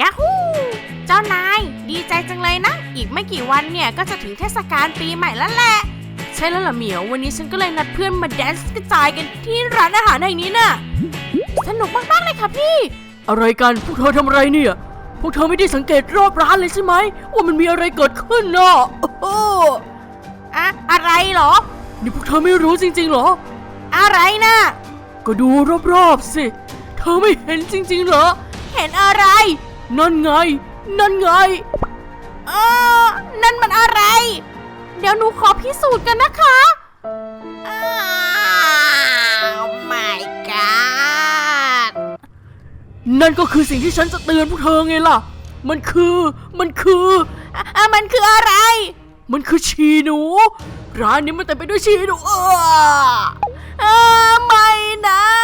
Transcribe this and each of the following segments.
ยาฮูเจ้านาย ดีใจจังเลยนะ อีกไม่กี่วันเนี่ยก็จะถึงเทศกาลปีใหม่แล้วแหละ ใช่แล้วล่ะเหมียว วันนี้ฉันก็เลยนัดเพื่อนมาแดนซ์กระจายกันที่ร้านอาหารแห่งนี้น่ะ สนุกมากๆเลยค่ะพี่ อะไรกันพวกเธอทำอะไรเนี่ย พวกเธอไม่ได้สังเกตรอบร้านเลยใช่ไหมว่ามันมีอะไรเกิดขึ้นน่ะโอ้โหอะอะไรเหรอ นี่พวกเธอไม่รู้จริงๆเหรอ อะไรนะก็ดูรอบๆสิ เธอไม่เห็นจริงๆเหรอ เห็นอะไร นั่นไง นั่นไง เออ นั่นมันอะไร เดี๋ยวหนูขอพิสูจน์กันนะคะอ้าว my god นั่นก็คือสิ่งที่ฉันจะเตือนพวกเธอไงล่ะ มันคือ มันคืออะอะมันคืออะไร มันคือชีหนู ร้านนี้มันเต็มไปด้วยชีหนูเออเออไม่นะส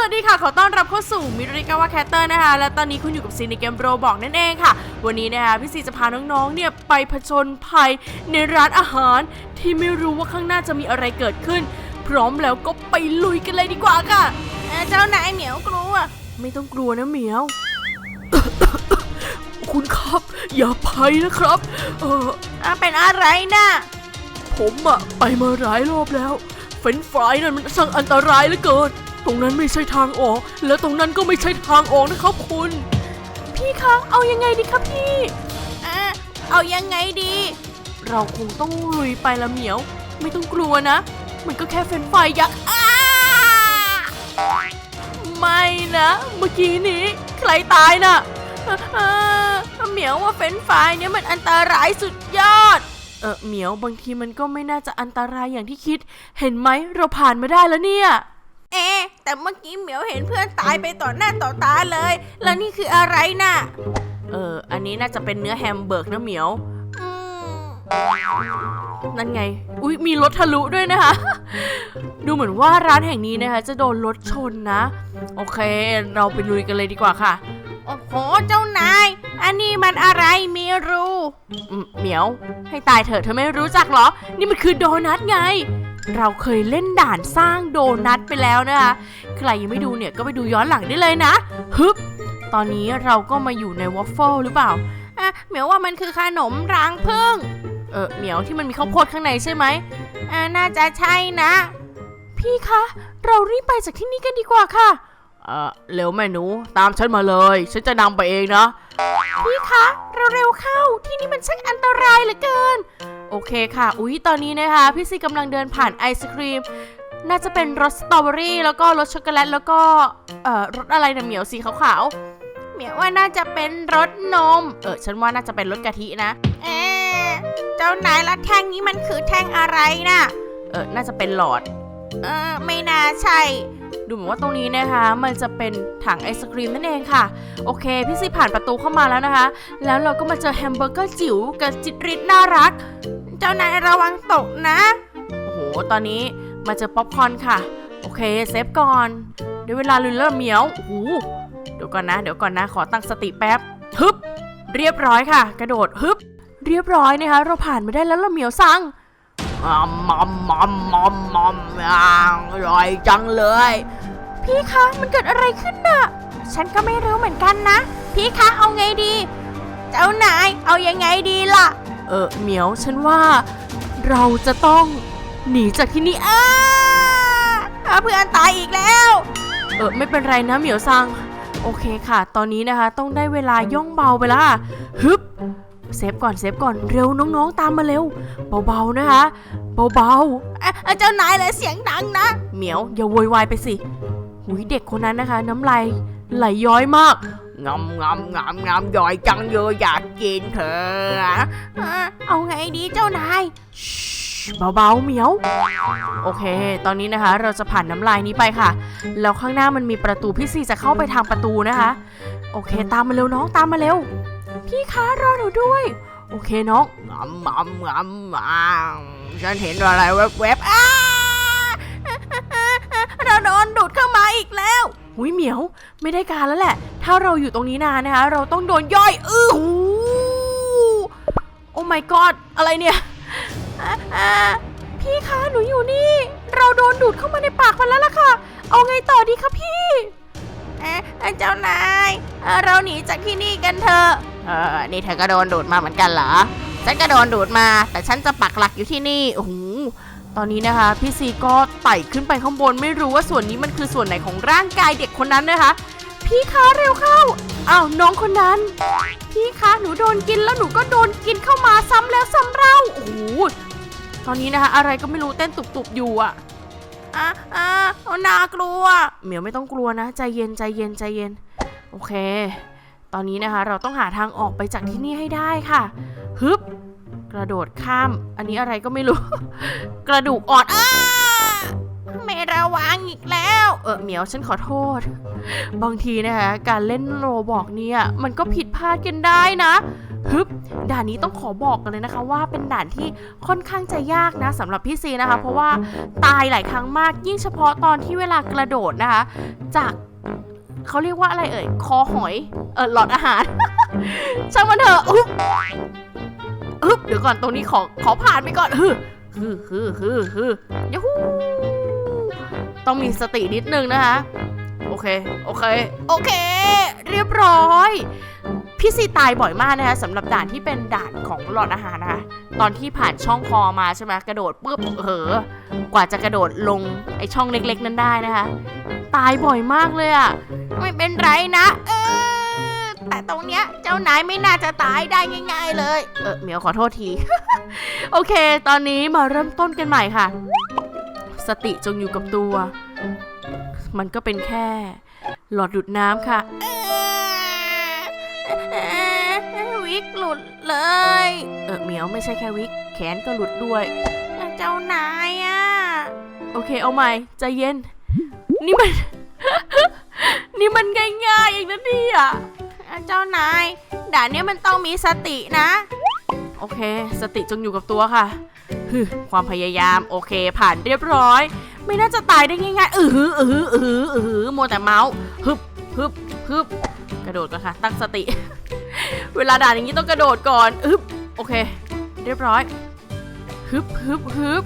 วัสดีค่ะ ขอต้อนรับเข้าสู่มิริกาวาแคตเตอร์นะคะ และตอนนี้คุณอยู่กับซีในเกมโรบอกนั่นเองค่ะ วันนี้นะคะพี่ซีจะพาน้องๆ เนี่ยไปผจญภัยในร้านอาหาร ที่ไม่รู้ว่าข้างหน้าจะมีอะไรเกิดขึ้น พร้อมแล้วก็ไปลุยกันเลยดีกว่าค่ะเอ่อเจ้านายเหมียวกลัว ไม่ต้องกลัวนะเหมียว คุณครับ อย่าไปนะครับ เอออะเป็นอะไรนะผมอะไปมาหลายรอบแล้ว เฟรนช์ฟรายนั่นมันช่างอันตรายเหลือเกินต รงนั้นไม่ใช่ทางออก และตรงนั้นก็ไม่ใช่ทางออกนะครับคุณ พี่คะ เอายังไงดีคะพี่อะเอายังไงดี เราคงต้องลุยไปละเหมียว ไม่ต้องกลัวนะ มันก็แค่เฟรนช์ฟรายยักษ์อ้าไม่นะ เมื่อกี้นี้ ใครตายน่ะเอ่อเอ่อเหมียวว่าเฟรนช์ฟรายเนี่ยมันอันตรายสุดยอด เออเหมียวบางทีมันก็ไม่น่าจะอันตรายอย่างที่คิด เห็นไหมเราผ่านมาได้แล้วเนี่ย เอ๊ะ แต่เมื่อกี้เหมียวเห็นเพื่อนตายไปต่อหน้าต่อตาเลย แล้วนี่คืออะไรน่ะ เออ อันนี้น่าจะเป็นเนื้อแฮมเบอร์กนะเหมียวอืมนั่นไง อุ๊ยมีรถทะลุด้วยนะคะ ดูเหมือนว่าร้านแห่งนี้นะคะ จะโดนรถชนนะ โอเค เราไปลุยกันเลยดีกว่าค่ะ โอ้โห เจ้านาย อันนี้มันอะไรมีรูอืมเหมียว ให้ตายเถอะเธอไม่รู้จักเหรอ นี่มันคือโดนัทไง เราเคยเล่นด่านสร้างโดนัทไปแล้วนะคะ ใครยังไม่ดูเนี่ยก็ไปดูย้อนหลังได้เลยนะฮึบตอนนี้เราก็มาอยู่ในวอฟเฟิลหรือเปล่าอะเหมียวว่ามันคือขนมรังผึ้งเออเหมียวที่มันมีข้าวโพดข้างในใช่ไหมอ่าน่าจะใช่นะ พี่คะ เรารีบไปจากที่นี่กันดีกว่าค่ะ เออเร็วแม่หนู ตามฉันมาเลย ฉันจะนำไปเองนะ พี่คะเร็วๆเข้าที่นี่มันช่างอันตรายเหลือเกิน โอเคค่ะ อุ๊ย ตอนนี้นะคะ พี่ซีกำลังเดินผ่านไอศครีม น่าจะเป็นรสสตรอเบอรี่แล้วก็รสช็อกโกแลตแล้วก็เอ่อรสอะไรนะเหมียวสีขาวเหมียวว่าน่าจะเป็นรสนมๆเออฉันว่าน่าจะเป็นรสกะทินะเอ๊ะเจ้านายและแท่งนี้มันคือแท่งอะไรน่ะเออน่าจะเป็นหลอด เออไม่น่าใช่ ดูเหมือนว่าตรงนี้นะคะ มันจะเป็นถังไอศครีมนั่นเองค่ะ โอเค พี่ซีผ่านประตูเข้ามาแล้วนะคะ แล้วเราก็มาเจอแฮมเบอร์เกอร์จิ๋วกับจิตริดน่ารัก เจ้านายระวังตกนะ โอ้โห ตอนนี้มาเจอป๊อปคอร์นค่ะ โอเค เซฟก่อนเดี๋ยวเวลาลุยเริ่มเหมียวโอ้โหเดี๋ยวก่อนนะ เดี๋ยวก่อนนะ ขอตั้งสติแป๊บ ฮึบ เรียบร้อยค่ะ กระโดด ฮึบ เรียบร้อยนะคะ เราผ่านมาได้แล้วละเหมียวสั่ง มัมมัมมัมมัมมัมอร่อยจังเลย พี่คะมันเกิดอะไรขึ้นน่ะ ฉันก็ไม่รู้เหมือนกันนะ พี่คะเอาไงดี เจ้านายเอายังไงดีล่ะ เออเหมียวฉันว่าเราจะต้องหนีจากที่นี่อ้าเพื่อนตายอีกแล้ว เออไม่เป็นไรนะเหมียวซัง โอเคค่ะ ตอนนี้นะคะ ต้องได้เวลาย่องเบาไปละฮึบ เซฟก่อนเซฟก่อนเร็วน้องๆตามมาเร็ว เบาๆนะคะเบาอะอะเจ้านายเลยเสียงดังนะๆเหมียวอย่าโวยวายไปสิหุยเด็กคนนั้นนะคะ น้ำลายไหลย้อยมากงำงำงำงำย่อยจังเยอะอยากกินเธออะเอาไงดีเจ้านายชิเบาๆเหมียว โอเค ตอนนี้นะคะ เราจะผ่านน้ำลายนี้ไปค่ะ แล้วข้างหน้ามันมีประตูพี่ซีจะเข้าไปทางประตูนะคะ โอเค ตามมาเร็วน้องตามมาเร็ว พี่คะรอหนูด้วย โอเคน้องงำงำงำงำฉันเห็นอะไรแวบๆอะเราโดนดูดเข้ามาอีกแล้วหุยเหมียว ไม่ได้การแล้วแหละ ถ้าเราอยู่ตรงนี้นานนะคะ เราต้องโดนย่อย อื้อหูโอ้ my god อะไรเนี่ยอะอะพี่คะหนูอยู่นี่ เราโดนดูดเข้ามาในปากมันแล้วล่ะค่ะ เอาไงต่อดีคะพี่เอ๊ะเจ้านายเอ่อเราหนีจากที่นี่กันเถอะ เออนี่เธอก็โดนดูดมาเหมือนกันเหรอ ฉันก็โดนดูดมา แต่ฉันจะปักหลักอยู่ที่นี่ โอ้โห ตอนนี้นะคะ พี่ซีก็ไต่ขึ้นไปข้างบน ไม่รู้ว่าส่วนนี้มันคือส่วนไหนของร่างกายเด็กคนนั้นนะคะ พี่คะเร็วเข้า อ้าวน้องคนนั้น พี่คะหนูโดนกินแล้วหนูก็โดนกินเข้ามาซ้ำแล้วซ้ำเล่า โอ้โห ตอนนี้นะคะอะไรก็ไม่รู้เต้นตุบๆอยู่อะอะอะน่ากลัว เหมียวไม่ต้องกลัวนะ ใจเย็นใจเย็นใจเย็น โอเค ตอนนี้นะคะเราต้องหาทางออกไปจากที่นี่ให้ได้ค่ะฮึบกระโดดข้าม อันนี้อะไรก็ไม่รู้ กระดูกอ่อนอ้าไม่ระวังอีกแล้ว เออเหมียวฉันขอโทษ บางทีนะคะการเล่นโรบอกเนี่ยมันก็ผิดพลาดกันได้นะฮึบด่านนี้ต้องขอบอกกันเลยนะคะ ว่าเป็นด่านที่ค่อนข้างจะยากนะสำหรับพี่ซีนะคะ เพราะว่าตายหลายครั้งมากยิ่งเฉพาะตอนที่เวลากระโดดนะคะ จาก เขาเรียกว่าอะไรเอ่ย คอหอย เออหลอดอาหาร ช่างมันเถอะอุ๊บอึ๊บเดี๋ยวก่อนตรงนี้ขอขอผ่านไปก่อนฮึฮึฮึฮึฮึยูฮูต้องมีสตินิดนึงนะคะ โอเค โอเค โอเค เรียบร้อยพี่ซีตายบ่อยมากนะคะสำหรับด่านที่เป็นด่านของหลอดอาหารนะคะตอนที่ผ่านช่องคอมาใช่ไหมกระโดดปุ๊บเหอกว่าจะกระโดดลงไอช่องเล็ก ๆ นั้นได้นะคะ ตายบ่อยมากเลยอะไม่เป็นไรนะเออแต่ตรงเนี้ยเจ้านายไม่น่าจะตายได้ง่าย ๆ เลย เออเหมียวขอโทษที โอเค ตอนนี้มาเริ่มต้นกันใหม่ค่ะ สติจงอยู่กับตัว มันก็เป็นแค่ หลอดดูดน้ำค่ะวิกหลุดเลย เออเหมียวไม่ใช่แค่วิก แขนก็หลุดด้วย เจ้านายอะโอเคเอาใหม่ใจเย็น นี่มัน นี่มันง่ายๆเองนะเนี่ยเจ้านายด่านเนี้ยมันต้องมีสตินะ โอเค สติจงอยู่กับตัวค่ะฮึความพยายามโอเค ผ่านเรียบร้อย ไม่น่าจะตายได้ง่ายๆเออหือเออหือเออหือเออหือมัวแต่เมาส์ฮึบฮึบฮึบกระโดดก่อนค่ะ ตั้งสติ เวลาด่านอย่างนี้ต้องกระโดดก่อนฮึบโอเค เรียบร้อยฮึบฮึบฮึบ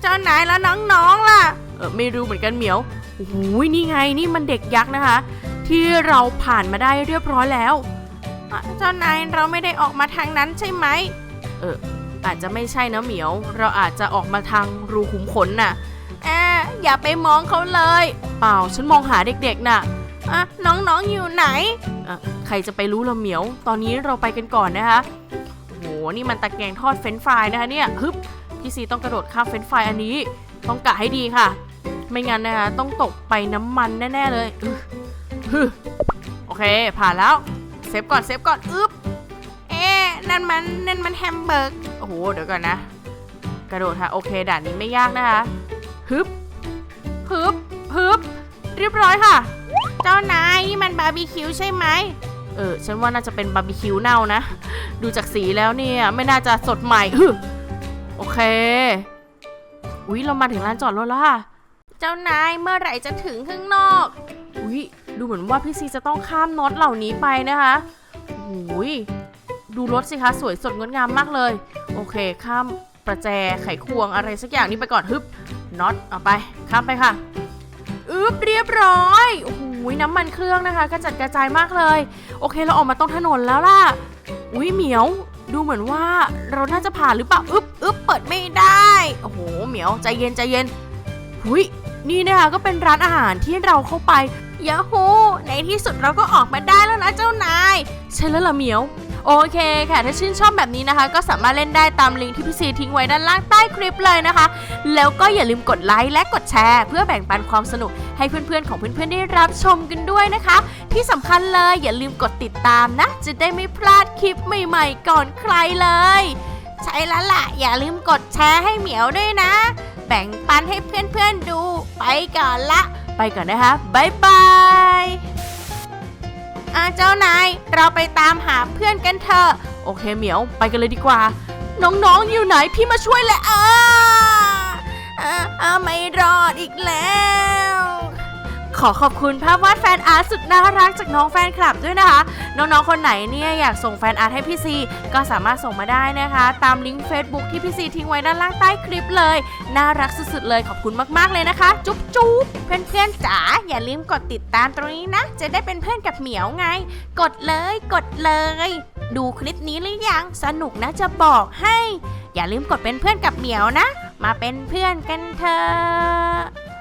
เจ้านายแล้วน้องๆล่ะเอไม่รู้เหมือนกันเหมียวโอ้โหนี่ไงนี่มันเด็กยักษ์นะคะ ที่เราผ่านมาได้เรียบร้อยแล้วเจ้านายเราไม่ได้ออกมาทางนั้นใช่ไหมเอออาจจะไม่ใช่นะเหมียว เราอาจจะออกมาทางรูขุมขนน่ะเอ่ออย่าไปมองเขาเลย เปล่าฉันมองหาเด็กๆน่ะอะน้องๆอยู่ไหนอ่อใครจะไปรู้ละเหมียว ตอนนี้เราไปกันก่อนนะคะโหนี่มันตะแกรงทอดเฟรนฟรายนะคะเนี่ยฮึบพี่ซีต้องกระโดดข้ามเฟรนฟรายอันนี้ ต้องกะให้ดีค่ะ ไม่งั้นนะคะต้องตกไปน้ำมันแน่ๆเลยโอเค ผ่านแล้ว เซฟก่อนเซฟก่อนอึ๊บเอ๊นั่นมันนั่นมันแฮมเบอร์กโอ้โหเดี๋ยวก่อนนะ กระโดดค่ะโอเคด่านนี้ไม่ยากนะคะฮึบฮึบฮึบเรียบร้อยค่ะ เจ้านายนี่มันบาร์บีคิวใช่ไหมเออฉันว่าน่าจะเป็นบาร์บีคิวเน่านะ ดูจากสีแล้วเนี่ยไม่น่าจะสดใหม่โอเค อุ๊ยเรามาถึงลานจอดรถแล้วค่ะ เจ้านายเมื่อไหร่จะถึงข้างนอก อุ๊ยดูเหมือนว่าพี่ซีจะต้องข้ามน็อตเหล่านี้ไปนะคะโอ้ยดูรถสิคะสวยสดงดงามมากเลย โอเค ข้ามประแจไขควงอะไรสักอย่างนี้ไปก่อนฮึบน็อตเอาไป ข้ามไปค่ะอึบเรียบร้อยโอ้โหน้ำมันเครื่องนะคะ กระจัดกระจายมากเลย โอเคเราออกมาตรงถนนแล้วล่ะอุ้ยเหมียว ดูเหมือนว่าเราน่าจะผ่านหรือเปล่าอึบอึบเปิดไม่ได้โอ้โหเหมียวใจเย็นใจเย็น หุยนี่นะคะก็เป็นร้านอาหารที่เราเข้าไปยาฮูในที่สุดเราก็ออกมาได้แล้วนะเจ้านาย ใช่แล้วล่ะเหมียว โอเคค่ะ ถ้าชื่นชอบแบบนี้นะคะ ก็สามารถเล่นได้ตามลิงก์ที่พี่ซีทิ้งไว้ด้านล่างใต้คลิปเลยนะคะ แล้วก็อย่าลืมกดไลค์และกดแชร์ เพื่อแบ่งปันความสนุกให้เพื่อนๆของเพื่อนๆได้รับชมกันด้วยนะคะ ที่สำคัญเลยอย่าลืมกดติดตามนะ จะได้ไม่พลาดคลิปใหม่ๆก่อนใครเลย ใช่แล้วล่ะอย่าลืมกดแชร์ให้เหมียวด้วยนะ บ่งปันให้เพื่อนๆดู ไปก่อนละ ไปก่อนนะคะบายบายอาเจ้านาย เราไปตามหาเพื่อนกันเถอะ โอเคเหมียวไปกันเลยดีกว่า น้องๆอยู่ไหนพี่มาช่วยแหละอ่าอ่าไม่รอดอีกแล้ว ขอขอบคุณภาพวาดแฟนอาร์ตสุดน่ารักจากน้องแฟนคลับด้วยนะคะ น้องๆ คนไหนเนี่ยอยากส่งแฟนอาร์ตให้พี่ซีก็สามารถส่งมาได้นะคะ ตามลิงก์ Facebook ที่พี่ซีทิ้งไว้ด้านล่างใต้คลิปเลย น่ารักสุดๆเลยขอบคุณมากๆเลยนะคะ จุ๊บจุ๊บเพื่อนๆจ๋าอย่าลืมกดติดตามตรงนี้นะ จะได้เป็นเพื่อนกับเหมียวไง กดเลยกดเลย ดูคลิปนี้หรือยังสนุกนะจะบอกให้ อย่าลืมกดเป็นเพื่อนกับเหมียวนะ มาเป็นเพื่อนกันเถอะ